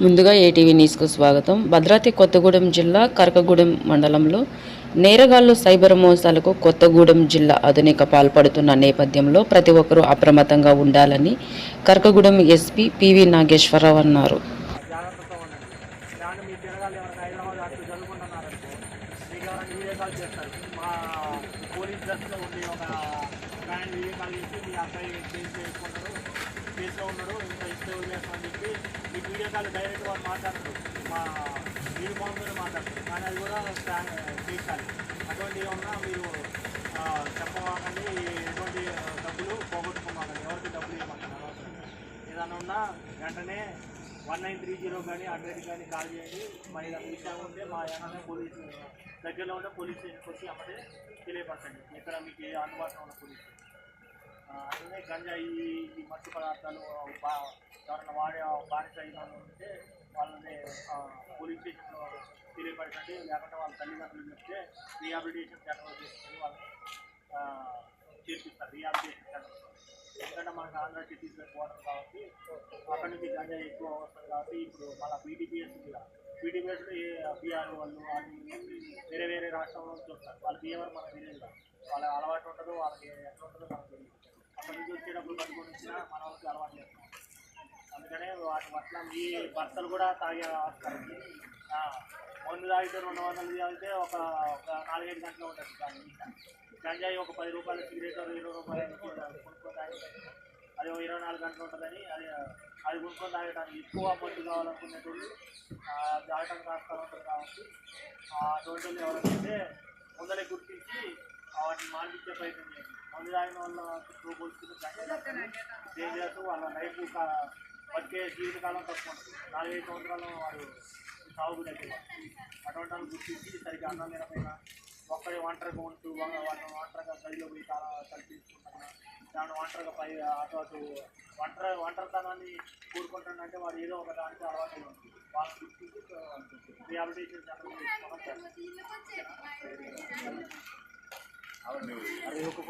ముందుగా ఏటీవీ న్యూస్కు స్వాగతం. భద్రాద్రి కొత్తగూడెం జిల్లా కరకగూడెం మండలంలో నేరగాళ్ళు సైబర్ మోసాలకు కొత్తగూడెం జిల్లా ఆధునిక పాల్పడుతున్న నేపథ్యంలో ప్రతి ఒక్కరూ అప్రమత్తంగా ఉండాలని కరకగూడెం ఎస్పీ పివి నాగేశ్వరరావు అన్నారు. పోలీస్ డ్రెస్లో ఉండి ఒక బ్యాండ్ వీడియో కాల్ చేసి మీ అబ్బాయి చేసి వేసుకుంటారు కేసులో ఉన్నాడు ఇంత ఇస్తే వదిలేస్తామని చెప్పి ఈ వీడియో కాల్ డైరెక్ట్ వాళ్ళు మాట్లాడతారు మా యూనిఫామ్తో మాట్లాడతారు కానీ అది కూడా స్కాన్ చేయాలి. అటువంటివి ఉన్నా మీరు చెప్పమాకండి. ఎటువంటి డబ్బులు పోగొట్టుకోమాకండి. ఎవరికి డబ్బులు ఇవ్వమాకండి? అనవసరం. ఏదైనా ఉన్నా వెంటనే వన్ నైన్ త్రీ జీరో కానీ హండ్రెడ్ కానీ కాల్ చేయండి. మరి ఇలా విషయం ఉంటే మా ఏమైనా పోలీసు దగ్గరలో ఉంటే పోలీస్ స్టేషన్కి వచ్చి అమ్మటే తెలియపరచండి. ఇక్కడ మీకు ఏ అందుబాటులో ఉన్న పోలీసు అలాగే గంజాయి ఈ మత్తు పదార్థాలు బా ఎవరైనా వాడే బానిస ఉంటే వాళ్ళని పోలీస్ స్టేషన్లో తెలియపరచండి. లేకుంటే వాళ్ళ తల్లిదండ్రులు చెప్తే రీహాబిలిటేషన్ సెంటర్ తీసుకొని వాళ్ళని చేర్పిస్తారు. రీహాబిలిటేషన్ సెంటర్ ఎందుకంటే మనకు ఆంధ్ర ఛత్తీస్గఢ్ బోర్డర్ కాబట్టి అక్కడ నుంచి గంజాయి ఎక్కువ వస్తుంది కాబట్టి ఇప్పుడు మళ్ళీ బీటీపీఎస్ కూడా బీటీపీఎస్ ఏ బీఆర్ వాళ్ళు అన్ని వేరే వేరే రాష్ట్రంలో నుంచి వస్తారు వాళ్ళ బిహేవియర్ మనకు తెలియదు వాళ్ళ అలవాటు ఉంటుందో వాళ్ళకి ఎట్లా ఉంటుందో అక్కడ నుంచి వచ్చేటప్పుడు పట్టుకొని వచ్చినా మన వాళ్ళకి అలవాటు చేస్తాం అందుకనే వాటి పట్ల మీ భర్తలు కూడా తాగే వస్తాయి మందు తాగితే రెండు వందలు తాగితే ఒక ఒక నాలుగైదు గంటలు ఉంటుంది కానీ గంజాయి ఒక పది రూపాయలు సిగరెట్ ఇరవై రూపాయలు కొనుక్కొని తాగితే అది ఒక ఇరవై నాలుగు గంటలు ఉంటుందని అది అది కొనుక్కొని తాగడానికి ఎక్కువ మందు కావాలనుకునేటోళ్ళు ఆ, తాగటానికి ఆస్కారం ఉంటుంది కాబట్టి ఆ, అటువంటి ఎవరైతే ముందరే గుర్తించి వాటిని మానిపించే ప్రయత్నం చేయండి. మందు తాగిన వాళ్ళ పోల్చుకుని డేంజరస్ వాళ్ళ లైఫ్ బతికే జీవితకాలం తక్కువ ఉంటుంది నాలుగైదు సంవత్సరాలు వారు సాగు దగ్గర అటువంటి వాళ్ళు గుర్తించి సరిగ్గా అన్నం లేకపోయినా ఒక్కరి ఒంటరిగా ఉంటూ వాళ్ళని ఒంటరిగా గదిలో పోయి చాలా కల్పించుకుంటున్నా దాని ఒంటరిగా పై అటు అటు ఒంటరి ఒంటరితనాన్ని కోరుకుంటానంటే వాడు ఏదో ఒక దానికి అలవాటు ఉంటుంది వాళ్ళని గుర్తించి rehabilitation centre I don't know.